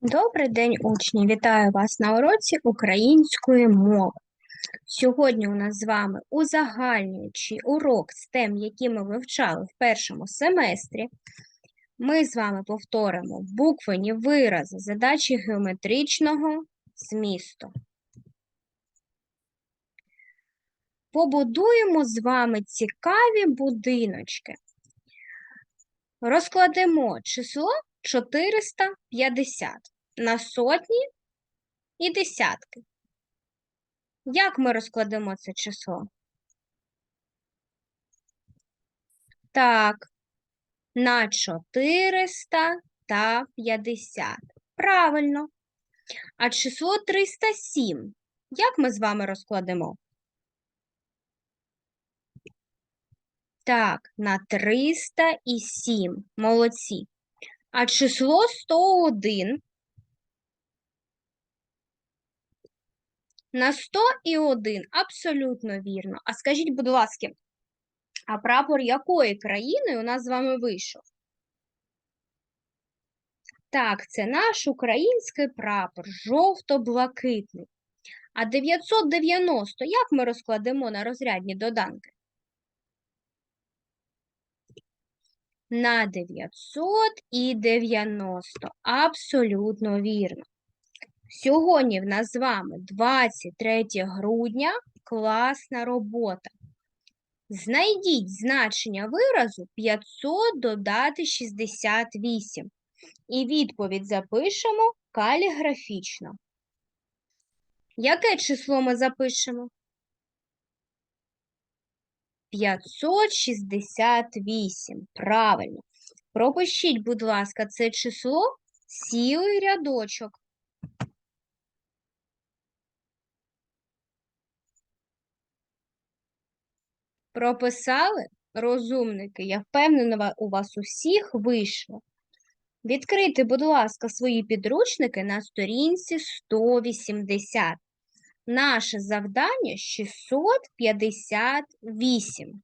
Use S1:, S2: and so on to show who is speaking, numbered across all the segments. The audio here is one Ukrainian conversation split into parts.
S1: Добрий день, учні! Вітаю вас на уроці української мови. Сьогодні у нас з вами узагальнюючий урок з тем, які ми вивчали в першому семестрі. Ми з вами повторимо буквені вирази, задачі геометричного змісту. Побудуємо з вами цікаві будиночки. Розкладемо число 450 на сотні і десятки. Як ми розкладемо це число? Так, на 400 та 50. Правильно. А число 307. Як ми з вами розкладемо? Так, на 307. Молодці. А число 101 на 101 абсолютно вірно. А скажіть, будь ласка, а прапор якої країни у нас з вами вийшов? Так, це наш український прапор, жовто-блакитний. А 990 як ми розкладемо на розрядні доданки? На 900 і 90. Абсолютно вірно. Сьогодні в нас з вами 23 грудня. Класна робота. Знайдіть значення виразу 500 додати 68. І відповідь запишемо каліграфічно. Яке число ми запишемо? 568. Правильно. Пропишіть, будь ласка, це число цілий рядочок. Прописали розумники. Я впевнена, у вас усіх вийшло. Відкрийте, будь ласка, свої підручники на сторінці 180. Наше завдання 658.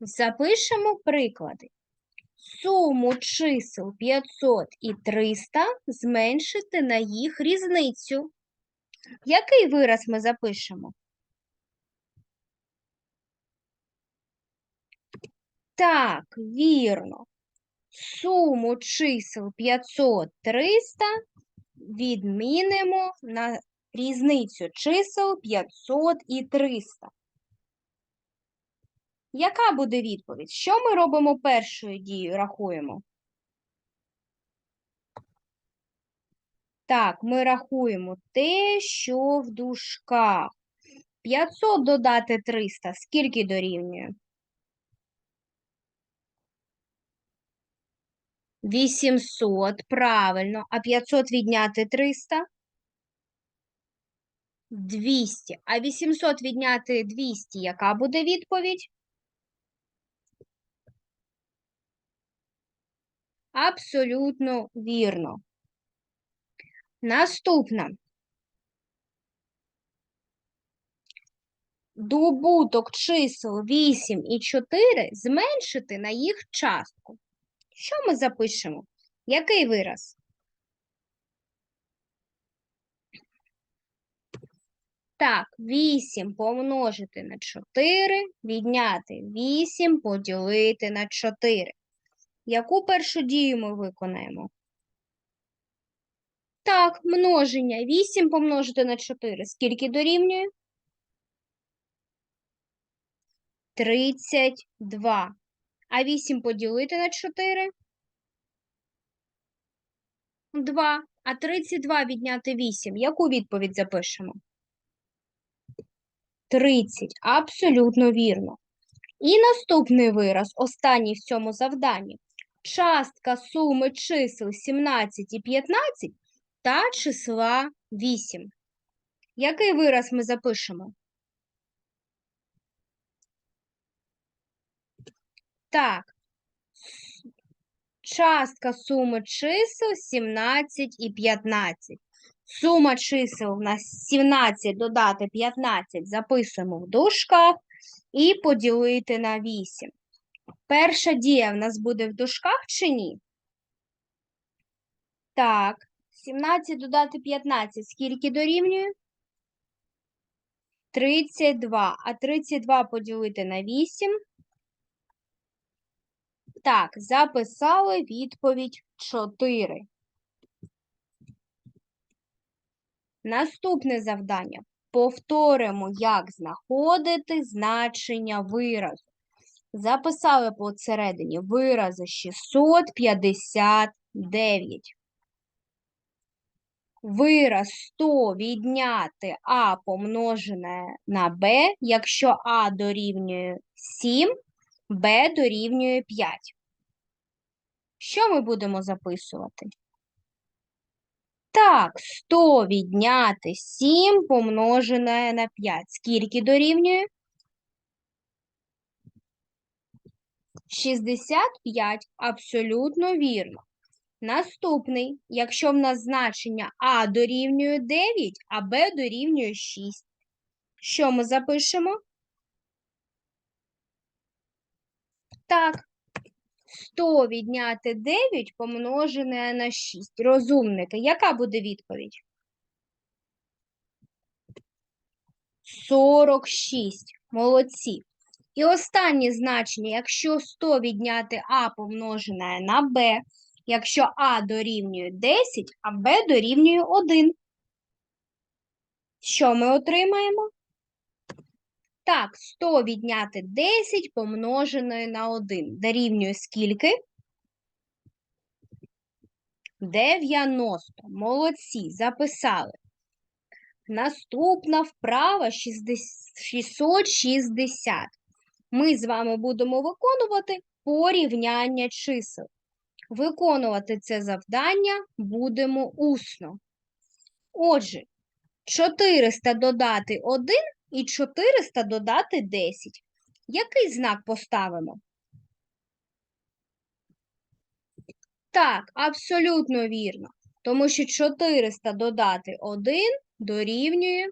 S1: Запишемо приклади. Суму чисел 500 і 300 зменшити на їх різницю. Який вираз ми запишемо? Так, вірно. Суму чисел 500 300 відмінимо на різницю чисел 500 і 300. Яка буде відповідь? Що ми робимо першою дією, рахуємо? Так, ми рахуємо те, що в дужках. 500 додати 300, скільки дорівнює? 800, правильно. А 500 відняти 300? 200. А 800 відняти 200, яка буде відповідь? Абсолютно вірно. Наступна. Добуток чисел 8 і 4 зменшити на їх частку. Що ми запишемо? Який вираз? Так, 8 помножити на 4, відняти 8, поділити на 4. Яку першу дію ми виконаємо? Так, множення. 8 помножити на 4. Скільки дорівнює? 32. А 8 поділити на 4? 2. А 32 відняти 8. Яку відповідь запишемо? 30. Абсолютно вірно. І наступний вираз, останній в цьому завданні. Частка суми чисел 17 і 15 та числа 8. Який вираз ми запишемо? Так. Частка суми чисел 17 і 15. Сума чисел у нас 17 додати 15 записуємо в дужках і поділити на 8. Перша дія в нас буде в дужках чи ні? Так, 17 додати 15, скільки дорівнює? 32. А 32 поділити на 8. Так, записали відповідь 4. Наступне завдання. Повторимо, як знаходити значення виразу. Записали посередині вирази 659. Вираз 100 відняти А помножене на Б, якщо А дорівнює 7, Б дорівнює 5. Що ми будемо записувати? Так, 100 відняти 7 помножене на 5. Скільки дорівнює? 65. Абсолютно вірно. Наступний, якщо в нас значення А дорівнює 9, а Б дорівнює 6. Що ми запишемо? Так, 100 відняти 9 помножене на 6. Розумники, яка буде відповідь? 46. Молодці. І останнє значення, якщо 100 відняти А помножене на Б, якщо А дорівнює 10, а Б дорівнює 1. Що ми отримаємо? Так, 100 відняти 10 помножене на 1. Дорівнює скільки? 90. Молодці, записали. Наступна вправа 660. Ми з вами будемо виконувати порівняння чисел. Виконувати це завдання будемо усно. Отже, 400 додати 1 і 400 додати 10. Який знак поставимо? Так, абсолютно вірно. Тому що 400 додати 1 дорівнює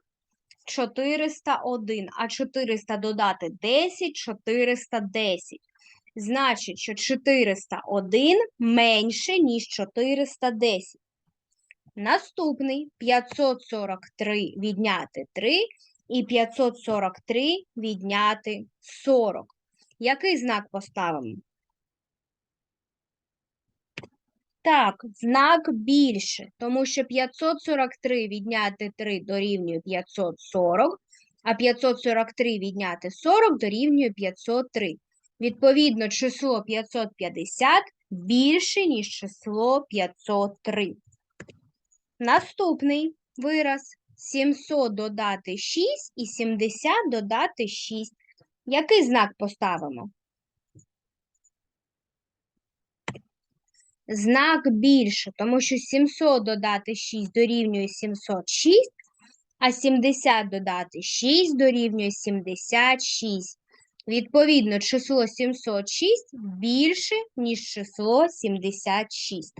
S1: 401, а 400 додати 10 410. Значить, що 401 менше, ніж 410. Наступний 543 відняти 3 і 543 відняти 40. Який знак поставимо? Так, знак більше, тому що 543 відняти 3 дорівнює 540, а 543 відняти 40 дорівнює 503. Відповідно, число 550 більше, ніж число 503. Наступний вираз 700 додати 6 і 70 додати 6. Який знак поставимо? Знак більше, тому що 700 додати 6 дорівнює 706, а 70 додати 6 дорівнює 76. Відповідно, число 706 більше, ніж число 76.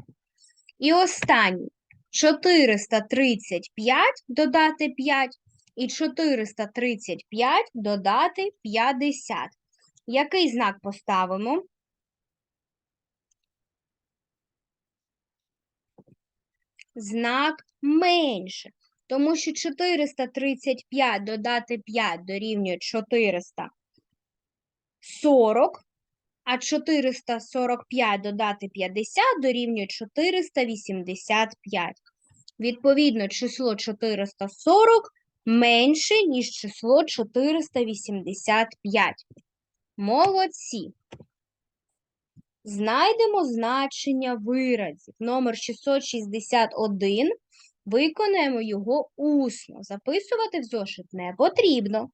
S1: І останній 435 додати 5 і 435 додати 50. Який знак поставимо? Знак менше. Тому що 435 додати 5 дорівнює 440, а 445 додати 50 дорівнює 485. Відповідно, число 440 менше, ніж число 485. Молодці. Знайдемо значення виразів. Номер 661. Виконаємо його усно. Записувати в зошит не потрібно.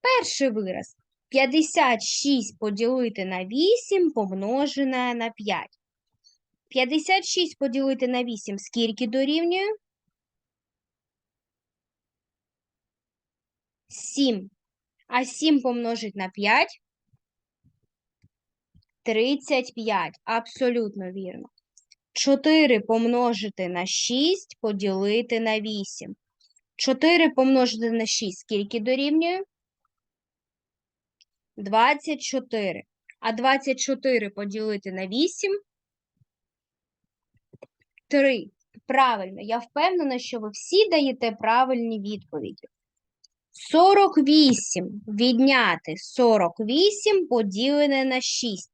S1: Перший вираз. 56 поділити на 8 помножене на 5. 56 поділити на 8 скільки дорівнює? 7. А 7 помножить на 5 35. Абсолютно вірно. 4 помножити на 6 поділити на 8. 4 помножити на 6 скільки дорівнює? 24. А 24 поділити на 8. 3. Правильно, я впевнена, що ви всі даєте правильні відповіді. 48 відняти 48 поділене на 6.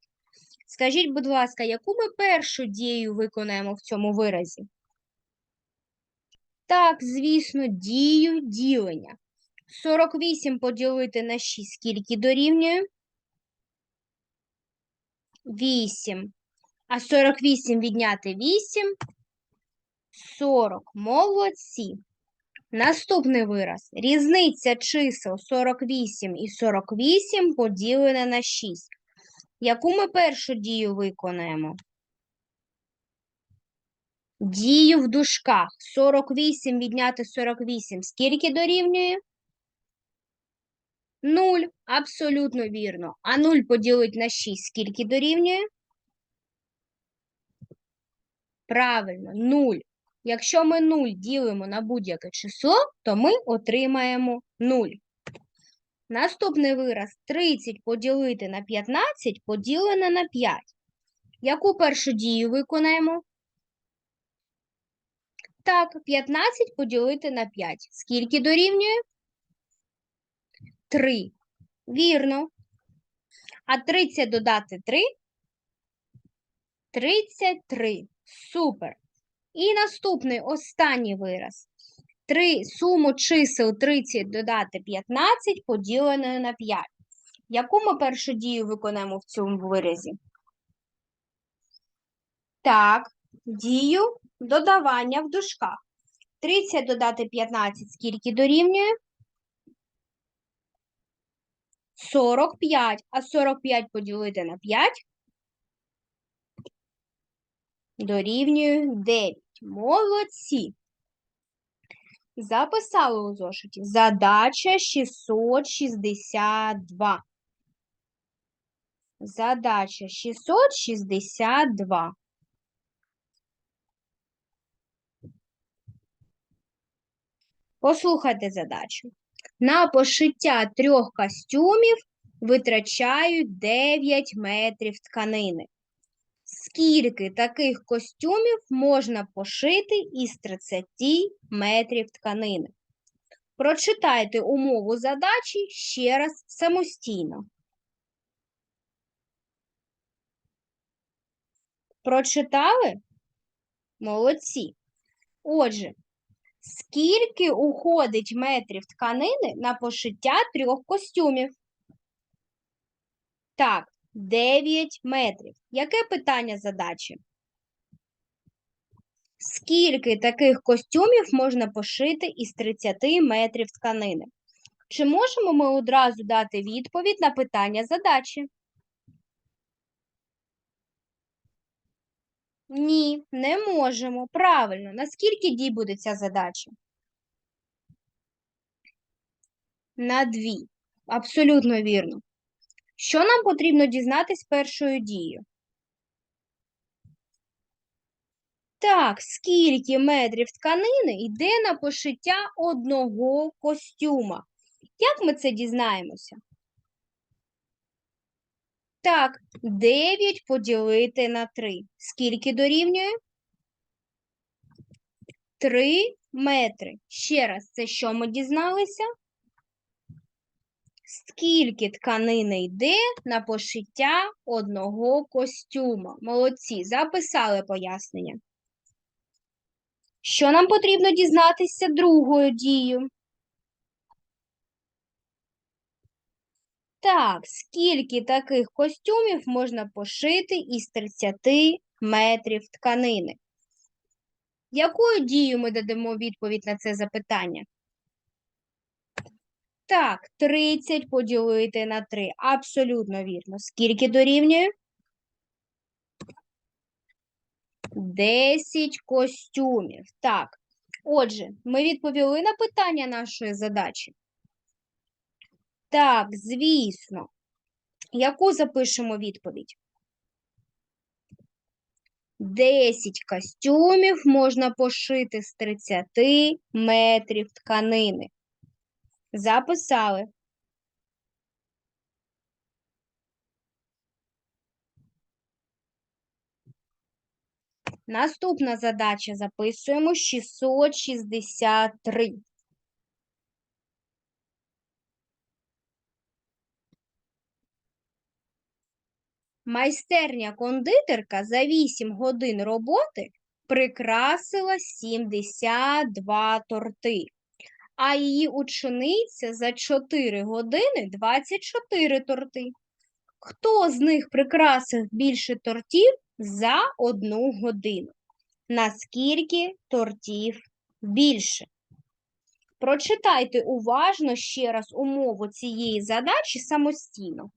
S1: Скажіть, будь ласка, яку ми першу дію виконаємо в цьому виразі? Так, звісно, дію ділення. 48 поділити на 6 скільки дорівнює? 8. А 48 відняти 8 40. Молодці. Наступний вираз. Різниця чисел 48 і 48 поділене на 6. Яку ми першу дію виконаємо? Дію в дужках. 48 відняти 48. Скільки дорівнює? 0. Абсолютно вірно. А 0 поділити на 6. Скільки дорівнює? Правильно, 0. Якщо ми 0 ділимо на будь-яке число, то ми отримаємо 0. Наступний вираз 30 поділити на 15 поділене на 5. Яку першу дію виконаємо? Так, 15 поділити на 5. Скільки дорівнює? 3. Вірно. А 30 додати 3? 33. Супер. І наступний останній вираз. 3 суму чисел 30 додати 15 поділеною на 5. Яку ми першу дію виконаємо в цьому виразі? Так, дію додавання в дужках. 30 додати 15 скільки дорівнює? 45. А 45 поділити на 5 дорівнює 9. Молодці. Записали у зошиті. Задача 662. Задача 662. Послухайте задачу. На пошиття трьох костюмів витрачають 9 метрів тканини. Скільки таких костюмів можна пошити із 30 метрів тканини? Прочитайте умову задачі ще раз самостійно. Прочитали? Молодці. Отже, скільки уходить метрів тканини на пошиття трьох костюмів? Так, 9 метрів. Яке питання задачі? Скільки таких костюмів можна пошити із 30 метрів тканини? Чи можемо ми одразу дати відповідь на питання задачі? Ні, не можемо. Правильно. Наскільки дій буде ця задача? На дві. Абсолютно вірно. Що нам потрібно дізнатись першою дією? Так, скільки метрів тканини йде на пошиття одного костюма? Як ми це дізнаємося? Так, 9 поділити на 3. Скільки дорівнює? 3 метри. Ще раз, це що ми дізналися? Скільки тканини йде на пошиття одного костюма? Молодці, записали пояснення. Що нам потрібно дізнатися другою дією? Так, скільки таких костюмів можна пошити із 30 метрів тканини? Якою дією ми дадемо відповідь на це запитання? Так, 30 поділити на 3. Абсолютно вірно. Скільки дорівнює? 10 костюмів. Так. Отже, ми відповіли на питання нашої задачі. Так, звісно. Яку запишемо відповідь? 10 костюмів можна пошити з 30 метрів тканини. Записали. Наступна задача записуємо 663. Майстерня кондитерка за 8 годин роботи прикрасила 72 торти, а її учениця за 4 години 24 торти. Хто з них прикрасив більше тортів за одну годину? Наскільки тортів більше? Прочитайте уважно ще раз умову цієї задачі самостійно.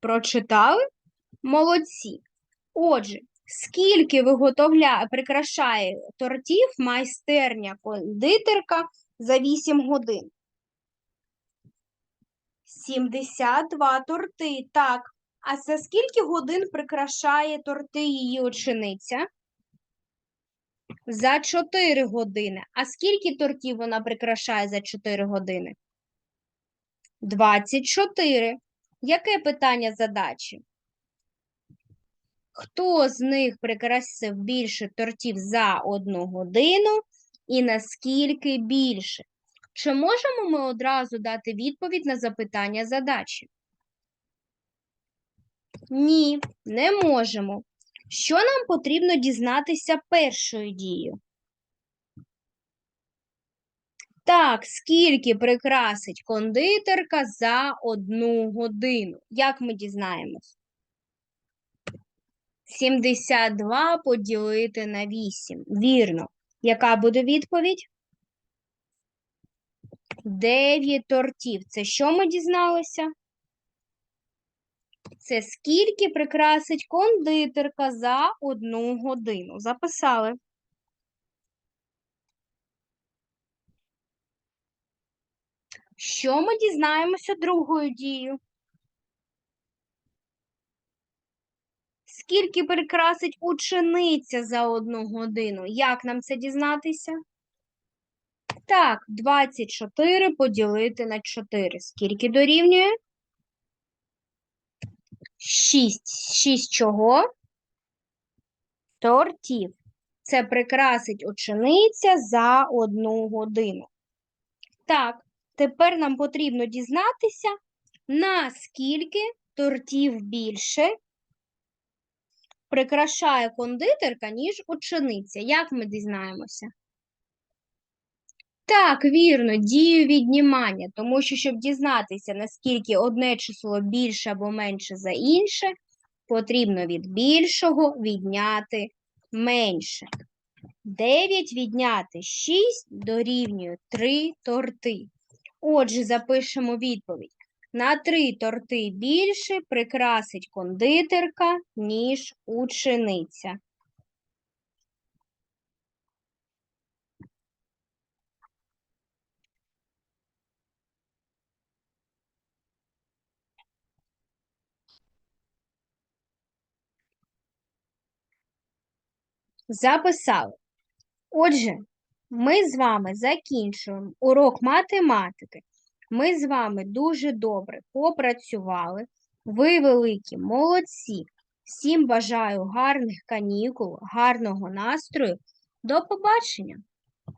S1: Прочитали? Молодці. Отже, скільки виготовляє, прикрашає тортів майстерня кондитерка за 8 годин? 72 торти. Так. А за скільки годин прикрашає торти її учениця? За 4 години. А скільки тортів вона прикрашає за 4 години? 24. Яке питання задачі? Хто з них прикрасив більше тортів за одну годину і наскільки більше? Чи можемо ми одразу дати відповідь на запитання задачі? Ні, не можемо. Що нам потрібно дізнатися першою дією? Так, скільки прикрасить кондитерка за одну годину? Як ми дізнаємось? 72 поділити на 8. Вірно. Яка буде відповідь? 9 тортів. Це що ми дізналися? Це скільки прикрасить кондитерка за одну годину. Записали. Що ми дізнаємося другою дією? Скільки прикрасить учениця за одну годину? Як нам це дізнатися? Так, 24 поділити на 4. Скільки дорівнює? 6. 6 чого? Тортів. Це прикрасить учениця за одну годину. Так, тепер нам потрібно дізнатися, наскільки тортів більше прикрашає кондитерка, ніж учениця. Як ми дізнаємося? Так, вірно, дію віднімання, тому що, щоб дізнатися, наскільки одне число більше або менше за інше, потрібно від більшого відняти менше. 9 відняти 6 дорівнює 3 торти. Отже, запишемо відповідь. На 3 торти більше прикрасить кондитерка, ніж учениця. Записали. Отже, ми з вами закінчуємо урок математики. Ми з вами дуже добре попрацювали. Ви великі молодці. Всім бажаю гарних канікул, гарного настрою. До побачення!